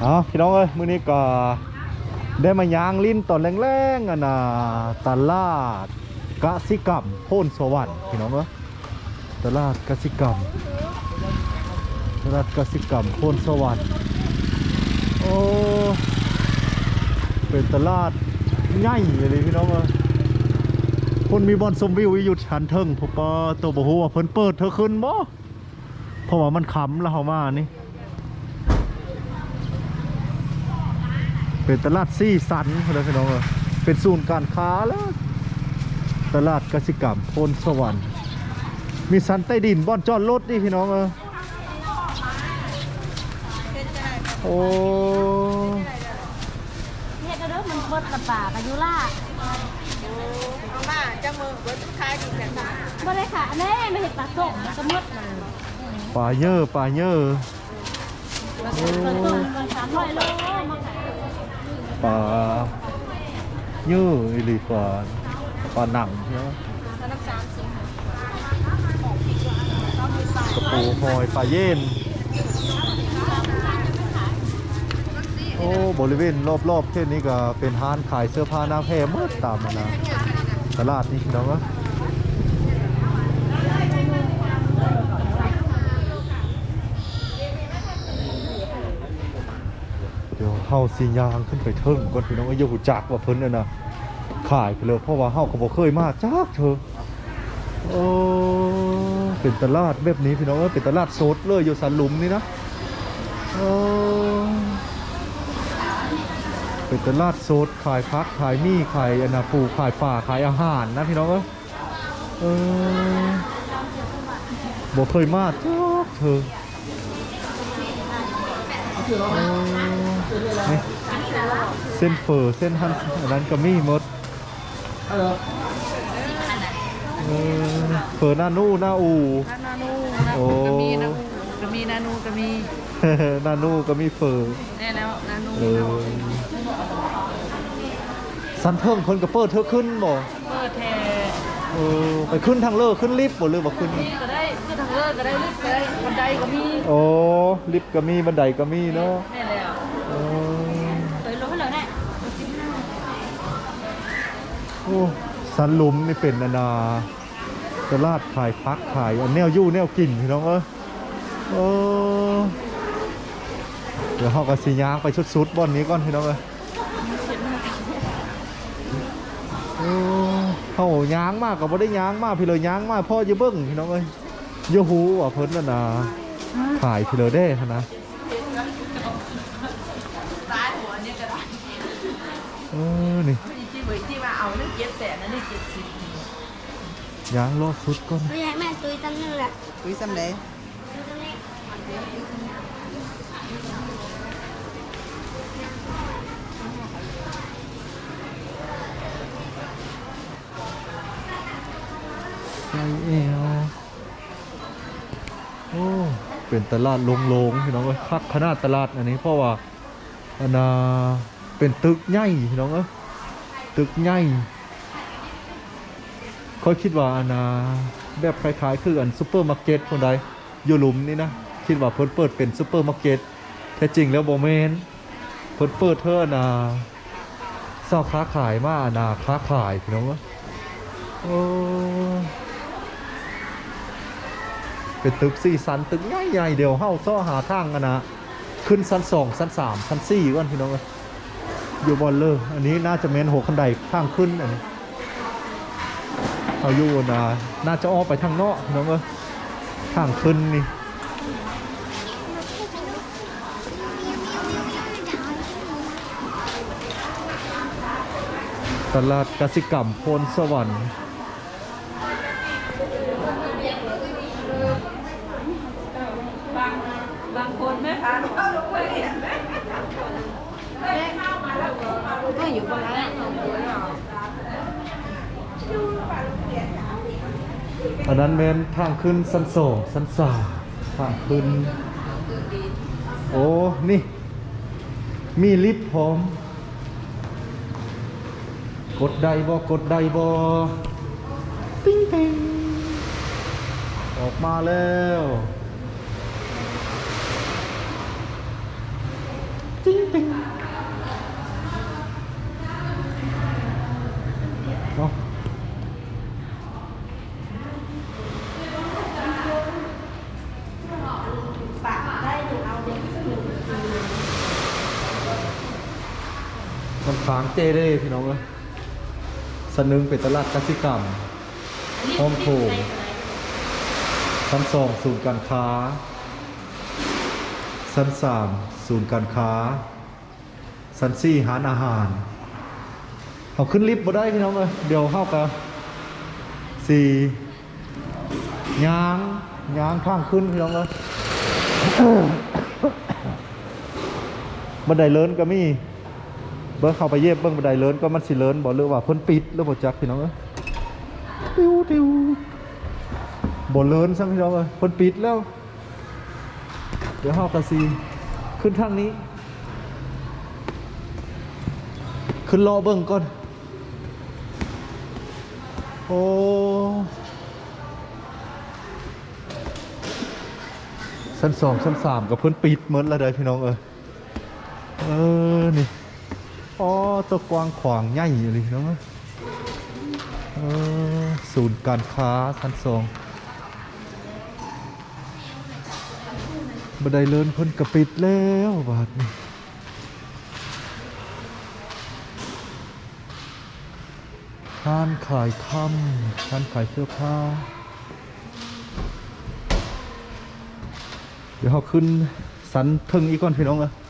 เอาพี่น้องเอ้ยมื้อนี้ก็ได้มายางลิ้นตอนแรงๆอะนะตลาดกสิกรรมโพนสวรรค์พี่น้องเอ้ยตลาดกสิกรรมตลาดกสิกรรมโพนสวรรค์โอ้เป็นตลาดใหญ่เลยพี่น้องเอ้ยคนมีบอลชมวิวอยู่ชั้นเทิงพอปอตัวบ่ฮู้ว่าเพิ่นเปิดเธอขึ้นบ่เพราะว่ามันค้ำแล้วเฮามานี่ เป็นตลาดซี่สันเลยพี่น้องเอ้ยเป็นศูนย์การค้าแล้ว ตลาดกสิกรรมโพนสวรรค์ มีสันใต้ดินบ่อนจอดรถนี่พี่น้องเออโอ้เฮ็ดแล้วเด้อมันเบิดละป่ากับยุล่าเอามาจะมือเบิดท้ายอยู่กันนะบ่ได้ค่ะแน่ไม่เห็ดปลาส้มก็หมดมันป่าเยอะป่าเยอะปลาส้มก็สามร้อยโล มาขายป่ายอะอีหลีป่าปลาหนังเนาะสนับสามกระปูหอยปลาเย็นโอ้บริเวณรอบๆเช่นนี้ก็เป็นห้านขายเสื้อผ้าหน้าแพร่เมื่อตามมานะตลาดนี้เนาะ เฮาสิยางขึ้นไปเทิงก่อนพี่น้องเอ้ยอย่าหูจักว่าเพิ่นน่ะนะขายไปเลยเพราะว่าเฮาก็บ่เคยมาจักเธอโอ้เป็นตลาดแบบนี้พี่น้องเอ้ยเป็นตลาดสดเลยอยู่สันลุมนี่นะโอ้เป็นตลาดสดขายพักขายมีขายอนาปูขายป่าขายอาหารนะพี่น้องเอ้ยเออบ่เคยมาจักเธอ นี่เส้นเฟอร์เส้นฮันอันนั้นก็มีหมดเออเฟอร์หน้านู่หน้าอูนานูโอ้ก็มีนานูก็มีนานูก็มีหน้านู่ก็มีเฟอร์แน่แล้วนานูเออสันเทิงคนกับเปิดเธอขึ้นบ่เปิดแทเออไปขึ้นทางเลิกขึ้นลิฟต์บ่หรือบ่ขึ้นนี่ก็ได้คือทางเลิกก็ได้ลึกก็ได้บันไดก็มีโอ้ลิฟต์ก็มีบันไดก็มีเนาะแน่แล้ โอ้สันลุมนี่เป็นนานาตลาดขายพักขายอันแนวยู่แนวกินพี่น้องเอ้ยเอเดี๋ยวเขาก็สีย่างไปชุดๆบอนนี้ก่อนพี่น้องเอ้ยเออเขาย่างมากกับบ่ได้ย่างมากพี่เลยย่างมากพ่อจะเบิ้งพี่น้องเอ้ยโยหูว่าเพิ่นน่ะนะขายพี่เลยได้นะตายหัวนี่ก็ได้เออนี่ เบยที่มาเอานั่นเจ็ดแสนนั่นนี่เจ็ดสิบย่างรอสุดก่อนไม่ใช่แม่ตุยตั้งนึงแหละคุยสำเร็จตุยตั้งนี้ใส่เอวโอ้เป็นตลาดโลงๆพี่น้องเอ้ยคักขนาดตลาดอันนี้เพราะว่าอันน่ะเป็นตึกใหญ่พี่น้องเอ้ย ตึกใหญ่เขาคิดว่าอันน่ะแบบคล้ายๆ คืออันซูเปอร์มาร์เก็ตคนใดอยู่หลุมนี่นะ คิดว่าเพิ่นเปิดเป็นซูเปอร์มาร์เก็ตแท้จริงแล้วบ่แม่นเพิ่นเปิดเท่าอันน่ะเศร้าค้าขายมาอนน่ะค้าขายพี่น้องเอ้ยโอ้เป็นตึกสี่สันตึกใหญ่ๆเดี๋ยวเฮาซ้อหาทางกันนะขึ้นชั้นสองชั้นสามชั้นสี่ก่อนพี่น้องเอ้ย อยู่บอลเลอร์อันนี้น่าจะเมนหัวคันไดข้างขึ้นอันนี้เอาอยู่นะน่าจะอ้อไปทางนอกน้องเอ้ทางขึ้นนี่ตลาดกสิกรรมพลสวรรค์ บางคนแม่ค้าเข้าลงไปเห็นไหม ก็ อยู่บนนั้นอันนั้นเมนทางขึ้นชั้นสองชั้นสาทางขึ้น โอ้ นี่ มีลิฟต์พร้อม กดได้บ่กดได้บ่ติ้งติ้งออกมาแล้วจติ้งติ้งเนาะมัน ค้างเจได้พี่น้องเอ้ยสนึงเป็นตลาดกสิกรรมห้องโถงชั้นสองศูนย์การค้าชั้นสามศูนย์การค้าชั้นสี่หารอาหารเอาขึ้นลิฟต์มาได้พี่น้องเลยเดี๋ยวเข้ากับสี่ยางยางข้างขึ้นพี่น้องเลยบันไดเลินก็มี เบิ้งเข้าไปเย็บเบิ้งบันไดเลินก็มันสิเลินบอกเลยว่าเพิ่นปิดแล้วบ่จักพี่น้องเอ้ยติวติวบ่เลินซ้ำพี่น้องเอ้ยเพิ่นปิดแล้ว เดี๋ยวเฮากะซีขึ้นทางนี้ ขึ้นรอเบิ่งก่อน โอ้ชั้นสองชั้นสามกับเพิ่นปิดเหมดแล้วเด้อพี่น้องเอ้ยเออนี่ อ๋อตัวกว้างขวางใหญ่เลยน้องเออศูนย์การค้าชั้นสองบันไดเลินเพิ่นกระปิดแล้วบาดนี้ร้านขายคำร้านขายเสื้อผ้า เดี๋ยวเขาขึ้นสันทิงอีกก่อนพี่น้องเอะเออ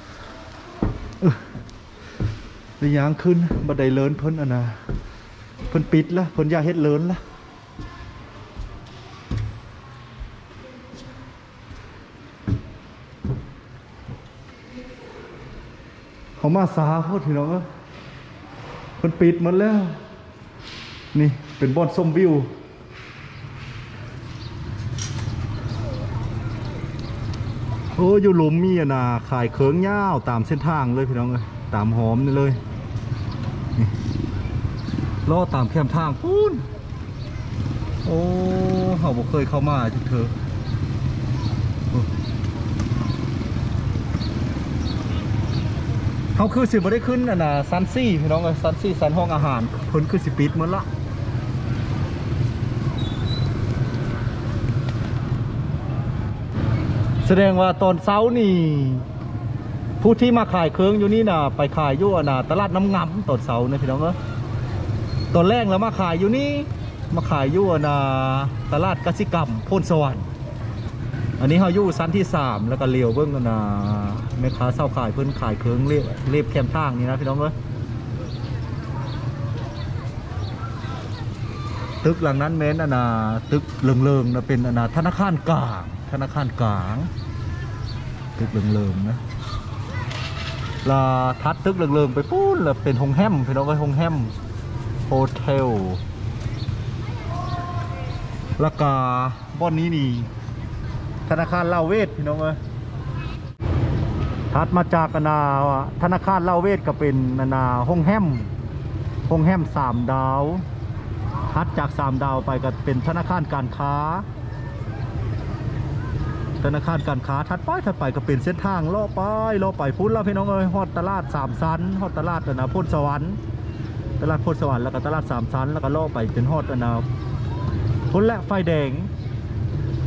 เดี๋ยวยางขึ้นบันไดเลินเพิ่นอะนะเพิ่นปิดละเพิ่นยาเฮ็ดเลินละเขามาสาโพดพี่น้องเอ้ยเพิ่นปิดหมดแล้ว นี่เป็นบอนส้มวิวโอ้อยู่หลุมมีอะนะขายเคิงย่าวตามเส้นทางเลยพี่น้องเอ้ย ตามหอมนี่เลยล่อตามแคมทางพูนโอ้เขาบอกเคยเข้ามาจุดเธอเขาคือสิบ่ได้ขึ้นอะนะซันซี่พี่น้องเอ้ยซันซี่ซันห้องอาหารเพิ่นคือสิปิดหมดละแสดงว่าตอนเช้านี่ ผู้ที่มาขายเครื่องอยู่นี่น่ะไปขายอยู่อะนะตลาดน้ำงำตอนเช้านะพี่น้องเอ้ตอนแรกแล้วมาขายอยู่นี่มาขายอยู่อะนะตลาดกสิกรรมพนสวรรค์อันนี้เขาอยู่ชั้นที่สามแล้วก็เลี้ยวเบิ้งกันนะแม่ค้าเศร้าขายเพิ่นขายเครื่องเรียบเรียบแคมทางนี่นะพี่น้องเอ้ยตึกหลังนั้นแม้นอนนาตึกเลิงๆนะเป็นอันนาธนาคารกลาง ธนาคารกลาง ตึกเลิงๆนะ ลาทัดตึกเลิงๆไปปุ้นแล้วเป็นโฮงแฮมพี่น้องเอ้ยโฮงแฮมโฮเทลแล้วก็บ่อนนี้นี่ธนาคารเล่าเวทพี่น้องเอ้ยถัดมาจากนาธนาคารเล่าเวทก็เป็นอนาห้องแฮมห้องแฮมสามดาวถัดจากสามดาวไปก็เป็นธนาคารการค้า ธนาคารการค้าถัดไปถัดไปก็เป็นเส้นทางล่อไปล่อไปพุ่นแล้วพี่น้องเอ้ยฮอดตลาดสามสันฮอดตลาดอนาพุทธสวรรค์ตลาดพุทธสวรรค์แล้วก็ตลาดสามสันแล้วก็ล่อไปจนฮอดอนาพุ่นและไฟแดง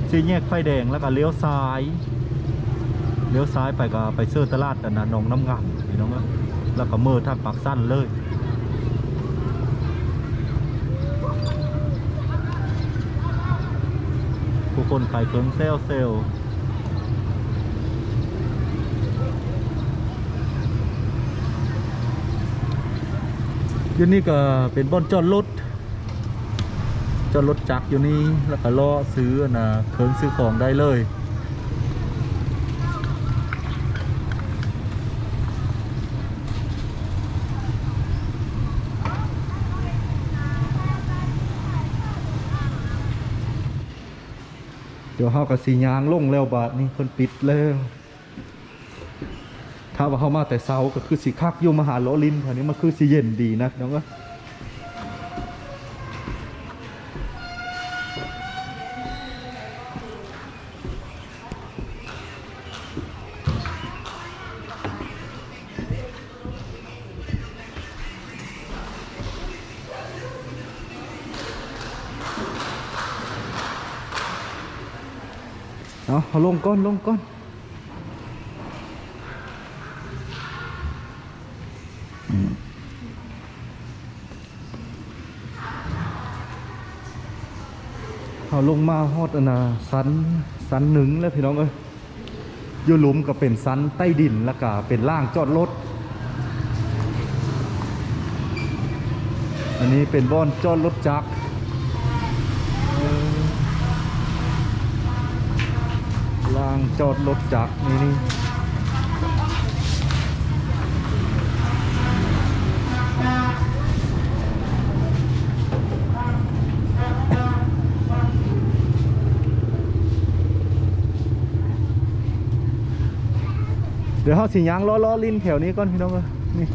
สี่แยกไฟแดงแล้วก็เลี้ยวซ้ายเลี้ยวซ้ายไปก็ไปเสื้อตลาดอันนะนหนองน้ำงามพี่น้องเอ้ยแล้วก็เมื่อทางปากสั้นเลย คนขายเครื่องเซลเซลยู่นี่ก็เป็นบ่อนจอดรถจอดรถจักรอยู่นี่แล้วก็ล่อซื้อนะเครื่องซื้อของได้เลย ดี๋ยวเฮากับสียางลงแล้วบาทนี่คนปิดแล้วถ้าว่าเข้ามาแต่เช้าก็คือสีคักอยู่มหาโลลินแถวนี้มันคือสีเย็นดีนะน้องก็ เอาลงก้อนลงก้อนเอาลงมาฮอดอนนาสันสันหนึ่งแล้วพี่น้องเอ้ยอยู่หลุมก็เป็นสันใต้ดินแล้วก็เป็นล่างจอดรถอันนี้เป็นบ่อนจอดรถจักรเออล่าง จอดรถจักรนี่นี่เดี๋ยวเขาสิยางล้อล้อลิ้นแถวนี้ก่อนพี่น้องเอ้ยนี่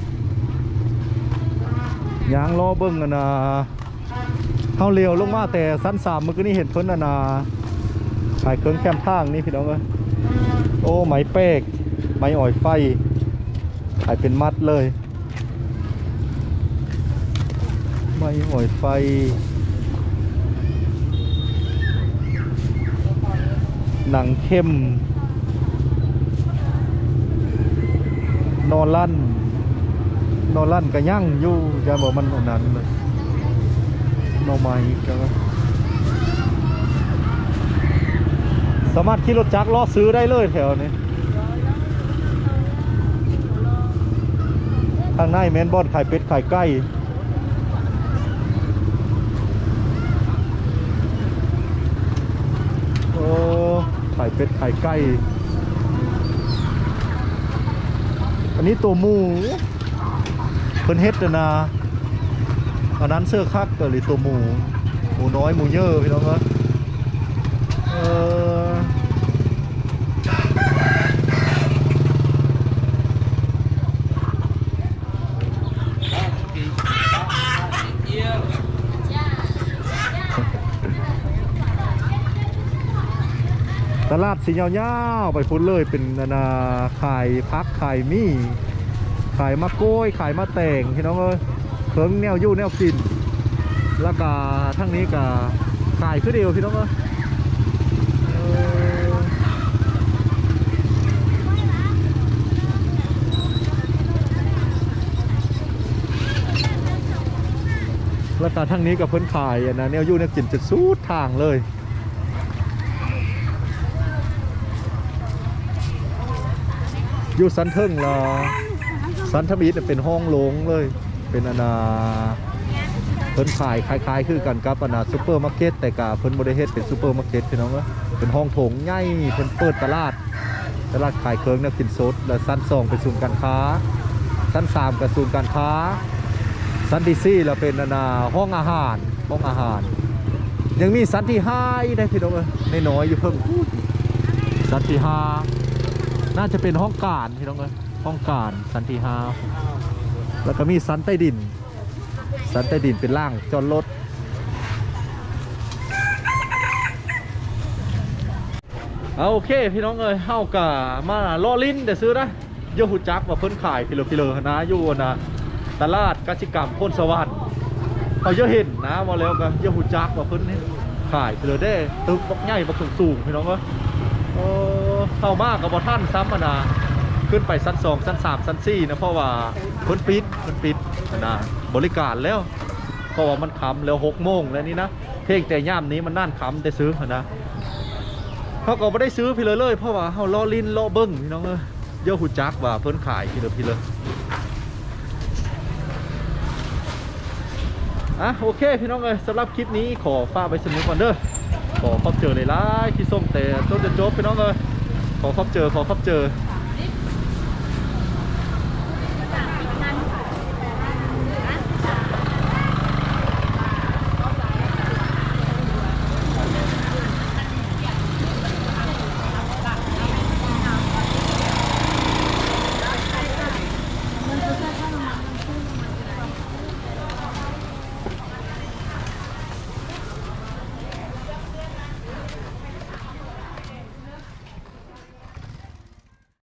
ยางล้อเบิ้งกันนะเฮาเลี้ยวลงมาแต่สั้นสามเมื่อกี้นี่เห็นเพิ่นน่ะนะขายเครื่องแคมทางนี่พี่น้องเอ้ย โอ้ ไม้เป๊ก ไม้อ่อยไฟขายเป็นมัดเลย ไม้อ่อยไฟ หนังเข้ม นอนลั่น นอนลั่นก็ยั่งอยู่จะบอกมันอันนั้นเลยนอไม้ก็ สามารถขี่รถจักรล้อซื้อได้เลยแถวนี้ข้างในแมนบอนขายเป็ดขายไก่โอ้ขายเป็ดขายไก่อันนี้ตัวหมูเพิ่นเฮ็ดน่ะอันนั้นเสื้อคักตัวหรือตัวหมูหมูน้อยหมูเยอะพี่น้องครับเออตลาด สียาวๆไปพุ่นเลยเป็นนานาขายพักขายมี่ขายมะกล้วยขายมะแตงพี่น้องเอ้ยเพิ่งแนวยู่แนวกิน แล้วก็ทั้งนี้ก็ขายคือเดียวพี่น้องเอ้ยแล้วก็ทั้งนี้กับเพิ่นขายอันนะแนวยู่แนวกินจะสูดทางเลย อยู่สันเทิงเหรอสันทมิตรเป็นห้องโลงเลย เป็นอนาเพิ่นขายคล้ายๆ คือกันกับอนาซูเปอร์มาร์เก็ตแต่กาเพิ่นบริเฮ็ดเป็นซูเปอร์มาร์เก็ตพี่น้องเอ้เป็นห้องโถงใหญ่เพิ่นเปิดตลาด ตลาดขายเครื่องนวกินสดและสั้นสองเป็นศูนย์การค้าสั้นสามกับศูนย์การค้าสั้นที่สี่แล้วเป็นอนาห้องอาหารห้องอาหาร ยังมีสันที่ห้าได้พี่น้องเอ้ยน้อยอยู่เพิ่งสันที่ห้า น่าจะเป็นห้องการพี่น้องเอ้ยห้องการสันติฮาแล้วก็มีสันใต้ดิน สันใต้ดินเป็นล่างจอดรถเอาโอเคพี่น้องเอ้ยเฮากะมาลอลิ้นเดี๋ยวซื้อนะโยหูจักว่าเพิ่นขายพิโลพิโลนะอยู่นะตลาดกสิกรรมโพนสวัสดิ์เขาเยอะเห็นนะมาแล้วก็โยหูจักว่าเพิ่นขายพิโลได้ตึกบักใหญ่บักสูงๆพี่น้องเอ้ย เข้ามากกับบท่านซ้ำอะนะขึ้นไปชั้นสองชั้นสามชั้นสี่นะเพราะว่าเพิ่นปิดเพิ่นปิดนะบริการแล้วเพราะว่ามันคำแล้วหกโมงแล้วนี่นะเพลงแต่ย่ามนี้มันน่านคำแต่ซื้อนะเขาก็ไม่ได้ซื้อพี่เลยเลยเพราะว่าเขาล้อลิ้นล้อเบิ้งพี่น้องเอ้ยเยอะหูจักว่าเพิ่นขายพี่เลยพี่เลยอะโอเคพี่น้องเอ้ยสำหรับคลิปนี้ขอฝากไปสนุกก่อนเด้อขอพบเจอเลยล่ะที่ส้มแต่ต้นจะจบพี่น้องเลย ขอพบเจอขอพบเจอ